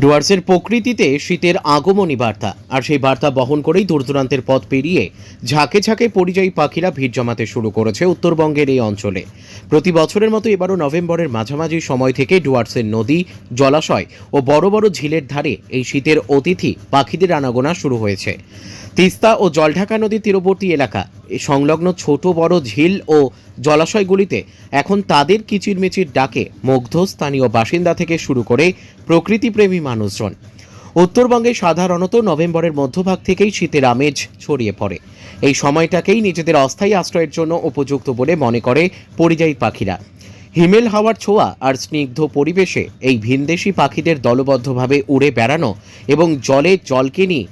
ডুয়ার্সের প্রকৃতিতে শীতের আগমনী বার্তা। আর সেই বার্তা বহন করেই দূরদূরান্তের পথ পেরিয়ে ঝাঁকে ঝাঁকে পরিযায়ী পাখিরা ভিড় জমাতে শুরু করেছে উত্তরবঙ্গের এই অঞ্চলে। প্রতি বছরের মতো এবারও নভেম্বরের মাঝামাঝি সময় থেকে ডুয়ার্সের নদী, জলাশয় ও বড় বড় ঝিলের ধারে এই শীতের অতিথি পাখিদের আনাগোনা শুরু হয়েছে। তিস্তা ও জলঢাকা নদীর তীরবর্তী এলাকা সংলগ্ন ছোট বড় ঝিল ও জলাশয়গুলিতে এখন তাদের কিচিরমিচির ডাকে মুগ্ধ স্থানীয় বাসিন্দা থেকে শুরু করে প্রকৃতিপ্রেমী মানুষজন। উত্তরবঙ্গে সাধারণত নভেম্বরের মধ্যভাগ থেকেই শীতের আমেজ ছড়িয়ে পড়ে। এই সময়টাকেই নিজেদের অস্থায়ী আশ্রয়ের জন্য উপযুক্ত বলে মনে করে পরিযায়ী পাখিরা। হিমেল হাওয়ার ছোঁয়া আর স্নিগ্ধ পরিবেশে এই ভিনদেশি পাখিদের দলবদ্ধভাবে উড়ে বেড়ানো এবং জলে জলকেনি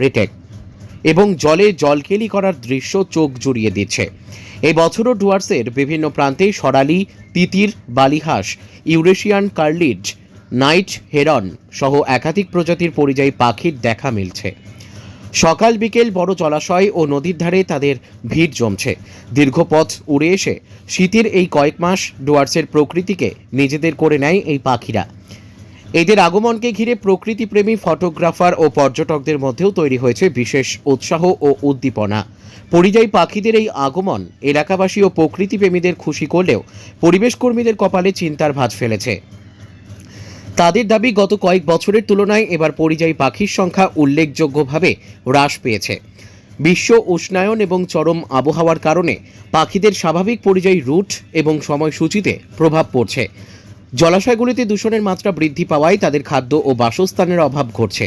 রিটেক। এবং জলে জলকেলি করার দৃশ্য চোখ জুড়িয়ে দিচ্ছে। এই বছরও ডুয়ার্সের বিভিন্ন প্রান্তে সরালি, তিতির, বালিহাঁস, ইউরেশিয়ান কার্লিড নাইট হেরন সহ একাধিক প্রজাতির পরিযায়ী পাখির দেখা মিলছে। সকাল বিকেল বড় জলাশয় ও নদীর ধারে তাদের ভিড় জমছে। দীর্ঘ পথ উড়ে এসে শীতের এই কয়েক মাস ডুয়ার্সের প্রকৃতিকে নিজেদের করে নেয় এই পাখিরা। এদের আগমনকে ঘিরে প্রকৃতিপ্রেমী ফটোগ্রাফার ও পর্যটকদের মধ্যেও তৈরি হয়েছে বিশেষ উৎসাহ ও উদ্দীপনা। পরিযায়ী পাখিদের এই আগমন এলাকাবাসী ও প্রকৃতিপ্রেমীদের খুশি করলেও পরিবেশ কর্মীদের কপালে চিন্তার ভাঁজ ফেলেছে। তাদের দাবি, গত কয়েক বছরের তুলনায় এবার পরিযায়ী পাখির সংখ্যা উল্লেখযোগ্যভাবে হ্রাস পেয়েছে। বিশ্ব উষ্ণায়ন এবং চরম আবহাওয়ার কারণে পাখিদের স্বাভাবিক পরিযায়ী রুট এবং সময়সূচিতে প্রভাব পড়ছে। জলাশয়গুলিতে দূষণের মাত্রা বৃদ্ধি পাওয়ায় তাদের খাদ্য ও বাসস্থানের অভাব ঘটছে।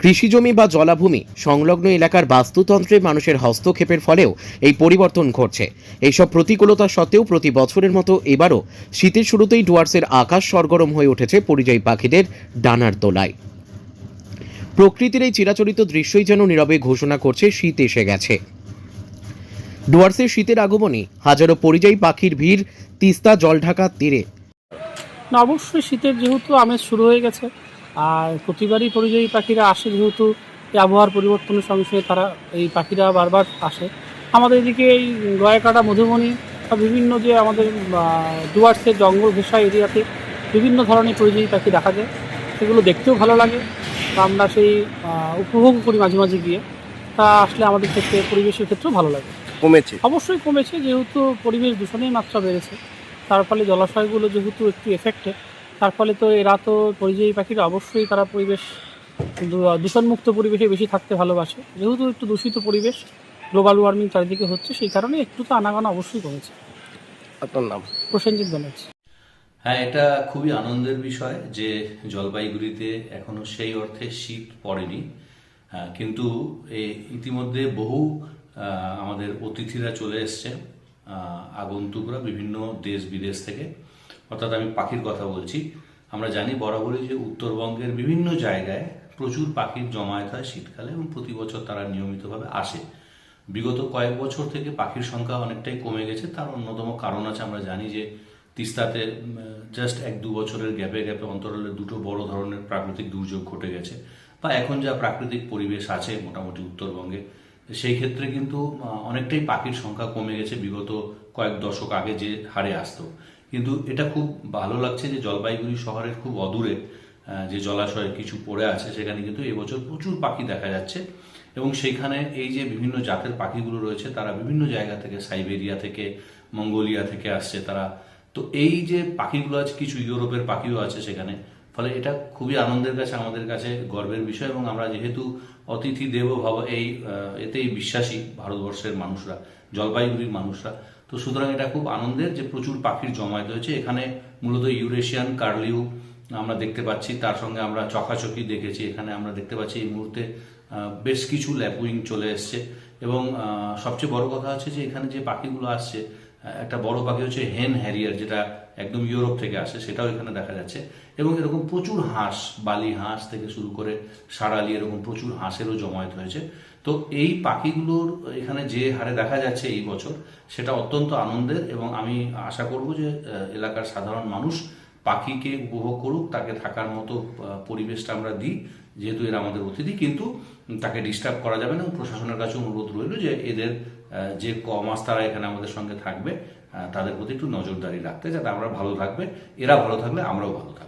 কৃষিজমি বা জলাভূমি সংলগ্ন এলাকার বাস্তুতন্ত্রে মানুষের হস্তক্ষেপের ফলেও এই পরিবর্তন ঘটছে। এইসব প্রতিকূলতা সত্ত্বেও প্রতি বছরের মতো এবারও শীতের শুরুতেই ডুয়ার্সের আকাশ সরগরম হয়ে উঠেছে পরিযায়ী পাখিদের ডানার দোলায় প্রকৃতির এই চিরাচরিত দৃশ্যই যেন নীরবে ঘোষণা করছে, শীত এসে গেছে। ডুয়ার্সের শীতের আগমনে হাজারো পরিযায়ী পাখির ভিড়, তিস্তা, জলঢাকা তীরে না অবশ্যই শীতের যেহেতু আমেজ শুরু হয়ে গেছে আর প্রতিবারই পরিযায়ী পাখিরা আসে যেহেতু এই আবহাওয়ার পরিবর্তনের সঙ্গে সঙ্গে তারা এই পাখিরা বারবার আসে। আমাদের এদিকে এই গয়াকাটা মধুবনী বা বিভিন্ন যে আমাদের ডুয়ার্সের জঙ্গল ঘেঁষা এরিয়াতে বিভিন্ন ধরনের পরিযায়ী পাখি দেখা যায় সেগুলো দেখতেও ভালো লাগে। তা আমরা সেই উপভোগ করি মাঝে মাঝে গিয়ে। তা আসলে আমাদের ক্ষেত্রে পরিবেশের ক্ষেত্রেও ভালো লাগে। কমেছে। অবশ্যই কমেছে যেহেতু পরিবেশ দূষণের মাত্রা বেড়েছে। তার ফলে জলাশয়গুলো যেহেতু একটু এফেক্টেড তার ফলে তো এরা তো পরিযায়ী পাখিরা অবশ্যই তারা পরিবেশ দূষণমুক্ত পরিবেশে বেশি থাকতে ভালোবাসে। যেহেতু একটু দূষিত পরিবেশ গ্লোবাল ওয়ার্মিং চারিদিকে হচ্ছে সেই কারণে একটু তো আনাগোনা অবশ্যই কমেছে। আপনার নাম? প্রসেনজিৎ ব্যানার্জি। হ্যাঁ এটা খুবই আনন্দের বিষয় যে জলপাইগুড়িতে এখনও সেই অর্থে শীত পড়েনি। হ্যাঁ, কিন্তু ইতিমধ্যে বহু আমাদের অতিথিরা চলে এসছে আগন্তুকরা বিভিন্ন দেশ বিদেশ থেকে, অর্থাৎ আমি পাখির কথা বলছি, আমরা জানি বরাবরই যে উত্তরবঙ্গের বিভিন্ন জায়গায় প্রচুর পাখির জমায়েত হয় শীতকালে এবং প্রতি বছর তারা নিয়মিতভাবে আসে। বিগত কয়েক বছর থেকে পাখির সংখ্যা অনেকটাই কমে গেছে, তার অন্যতম কারণ আছে আমরা জানি যে তিস্তাতে জাস্ট এক দু বছরের গ্যাপে গ্যাপে অন্তরালে দুটো বড় ধরনের প্রাকৃতিক দুর্যোগ ঘটে গেছে, বা এখন যা প্রাকৃতিক পরিবেশ আছে মোটামুটি উত্তরবঙ্গে সেই ক্ষেত্রে কিন্তু অনেকটাই পাখির সংখ্যা কমে গেছে বিগত কয়েক দশক আগে যে হারে আসতো। কিন্তু এটা খুব ভালো লাগছে যে জলপাইগুড়ি শহরের খুব অদূরে যে জলাশয় কিছু পড়ে আছে, সেখানে কিন্তু এবছর প্রচুর পাখি দেখা যাচ্ছে। এবং সেইখানে এই যে বিভিন্ন জাতের পাখিগুলো রয়েছে, তারা বিভিন্ন জায়গা থেকে, সাইবেরিয়া থেকে, মঙ্গোলিয়া থেকে আসছে তারা। তো এই যে পাখিগুলো আছে, কিছু ইউরোপের পাখিও আছে সেখানে ফলে এটা খুবই আনন্দের কাছে, আমাদের কাছে গর্বের বিষয় এবং আমরা যেহেতু অতিথি দেব ভাব এই এতেই বিশ্বাসী ভারতবর্ষের মানুষরা, জলপাইগুড়ির মানুষরা, তো সুতরাং এটা খুব আনন্দের যে প্রচুর পাখির জমায়েত হয়েছে। এখানে মূলত ইউরেশিয়ান কার্লিউ আমরা দেখতে পাচ্ছি, তার সঙ্গে আমরা চকাচকি দেখেছি, এখানে আমরা দেখতে পাচ্ছি এই মুহূর্তে বেশ কিছু ল্যাপুইং চলে এসছে এবং সবচেয়ে বড় কথা হচ্ছে যে এখানে যে পাখিগুলো আসছে একটা বড় পাখি হচ্ছে হেন হ্যারিয়ার, যেটা একদম ইউরোপ থেকে আসে, সেটাও এখানে দেখা যাচ্ছে। এবং এরকম প্রচুর হাঁস, বালি হাঁস থেকে শুরু করে সারালি এরকম প্রচুর হাঁসেরও জমায়েত হয়েছে। তো এই পাখিগুলোর এখানে যে হারে দেখা যাচ্ছে এই বছর, সেটা অত্যন্ত আনন্দের এবং আমি আশা করব যে এলাকার সাধারণ মানুষ পাখিকে উপভোগ করুক, তাকে থাকার মতো পরিবেশটা আমরা দিই। যেহেতু এরা আমাদের অতিথি, কিন্তু তাকে ডিস্টার্ব করা যাবে না। প্রশাসনের কাছে অনুরোধ রইল যে এদের যে যে কমাস তারা এখানে আমাদের সঙ্গে থাকবে তাদের প্রতি একটু নজরদারি রাখতে, যাতে আমরা ভালো থাকবে, এরা ভালো থাকলে আমরাও ভালো থাকব।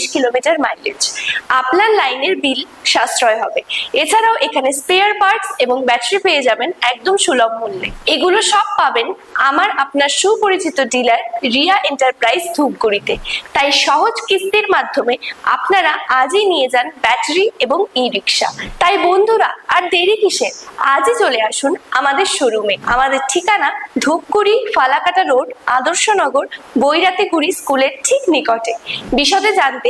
কিলোমিটার মাইলেজ আপনার লাইনের বিল সাশ্রয় হবে। এছাড়াও এখানে স্পেয়ার পার্টস এবং ব্যাটারি পেয়ে যাবেন একদম সুলভ মূল্যে। এগুলো সব পাবেন আমার আপনার সুপরিচিত ডিলার রিয়া এন্টারপ্রাইজ ধূপগুড়িতে। তাই সহজ কিস্তির মাধ্যমে আপনারা আজই নিয়ে যান ব্যাটারি এবং ই রিক্সা তাই বন্ধুরা, আর দেরি কিসে? আজই চলে আসুন আমাদের শোরুমে আমাদের ঠিকানা ধূপগুড়ি ফালাকাটা রোড আদর্শনগর বৈরাতিগুড়ি স্কুলের ঠিক নিকটে। বিশদে জানতে